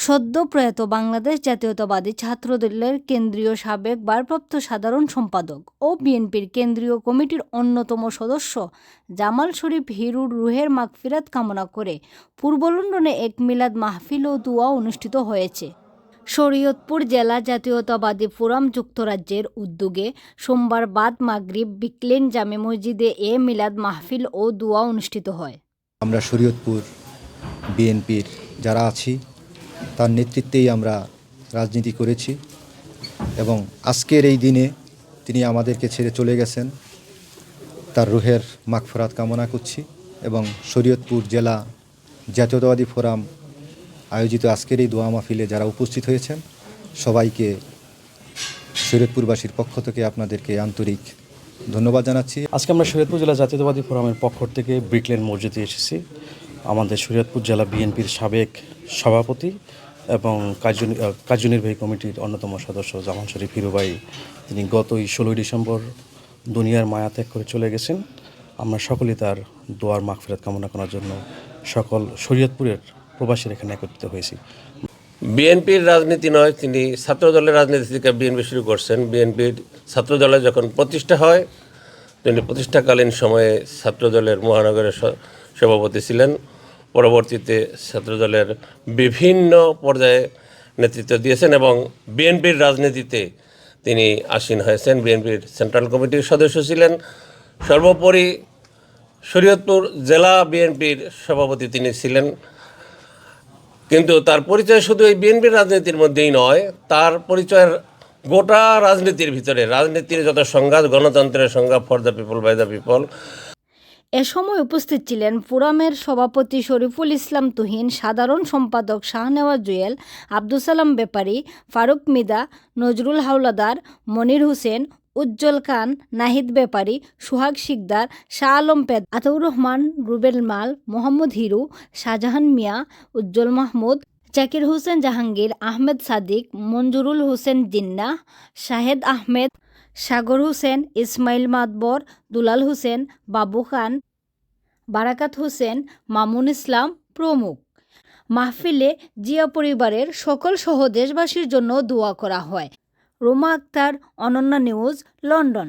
সদ্য প্রয়াত বাংলাদেশ জাতীয়তাবাদী ছাত্রদলের কেন্দ্রীয় সাবেক ভারপ্রাপ্ত সাধারণ সম্পাদক ও বিএনপির কেন্দ্রীয় কমিটির অন্যতম সদস্য জামাল শরীফ হিরুর রুহের মাগফিরাত কামনা করে পূর্ব লন্ডনে এক মিলাদ মাহফিল ও দুয়া অনুষ্ঠিত হয়েছে। শরীয়তপুর জেলা জাতীয়তাবাদী ফোরাম যুক্তরাজ্যের উদ্যোগে সোমবার বাদ মাগরিব বিকলেন জামে মসজিদে এ মিলাদ মাহফিল ও দুয়া অনুষ্ঠিত হয়। আমরা শরীয়তপুর বিএনপির যারা আছি তার নেতৃত্বেই আমরা রাজনীতি করেছি এবং আজকের এই দিনে তিনি আমাদেরকে ছেড়ে চলে গেছেন। তার রুহের মাগফরাত কামনা করছি এবং শরীয়তপুর জেলা জাতীয়তাবাদী ফোরাম আয়োজিত আজকের এই দোয়া মাহফিলে যারা উপস্থিত হয়েছেন, সবাইকে শরীয়তপুরবাসীর পক্ষ থেকে আপনাদেরকে আন্তরিক ধন্যবাদ জানাচ্ছি। আজকে আমরা শরীয়তপুর জেলা জাতীয়তাবাদী ফোরামের পক্ষ থেকে ব্রিকলেন মসজিদে এসেছি। আমাদের শরীয়তপুর জেলা বিএনপির সাবেক সভাপতি এবং কার্যনির্বাহী কমিটির অন্যতম সদস্য জামান শরীফ হিরুবাই তিনি গতই ষোলোই ডিসেম্বর দুনিয়ার মায়া ত্যাগ করে চলে গেছেন। আমরা সকলেই তার দোয়ার মাগফিরাত কামনা করার জন্য সকল শরীয়তপুরের প্রবাসীর এখানে একত্রিত হয়েছি। বিএনপির রাজনীতি নয়, তিনি ছাত্র দলের রাজনীতি থেকে বিএনপি শুরু করছেন। বিএনপির ছাত্র দলে যখন প্রতিষ্ঠা হয়, তিনি প্রতিষ্ঠাকালীন সময়ে ছাত্র দলের মহানগরের সভাপতি ছিলেন। পরবর্তীতে ছাত্র দলের বিভিন্ন পর্যায়ে নেতৃত্ব দিয়েছেন এবং বিএনপির রাজনীতিতে তিনি আসীন হয়েছেন। বিএনপির সেন্ট্রাল কমিটির সদস্য ছিলেন। সর্বোপরি শরীয়তপুর জেলা বিএনপির সভাপতি তিনি ছিলেন। কিন্তু তার পরিচয় শুধু এই বিএনপির রাজনীতির মধ্যেই নয়, তার পরিচয়ের গোটা রাজনীতির ভিতরে, রাজনীতির যত সংঘাত, গণতন্ত্রের সংঘাত for the people by the people এ সময় উপস্থিত ছিলেন ফোরামের সভাপতি শরীফুল ইসলাম তুহিন, সাধারণ সম্পাদক শাহনেওয়াজ জুয়েল আব্দুল সালাম ব্যাপারী ফারুক মিদা, নজরুল হাওলাদার, মনির হোসেন, উজ্জ্বল খান, নাহিদ ব্যাপারী সুহাগ শিকদার, শাহ আলম পেদ, আতাউর রহমান, রুবেল মাল, মোহাম্মদ হিরু, শাহজাহান মিয়া, উজ্জ্বল মাহমুদ, জাকির হোসেন জাহাঙ্গীর, আহমেদ সাদিক, মঞ্জুরুল হোসেন জিন্না শাহেদ আহমেদ সাগর হোসেন, ইসমাইল মাতবর, দুলাল হোসেন, বাবু খান, বারাকাত হোসেন, মামুন ইসলাম প্রমুখ। মাহফিলে জিয়া পরিবারের সকল সহদেশবাসীর জন্য দোয়া করা হয়। Roma Akter, Ananya news, London.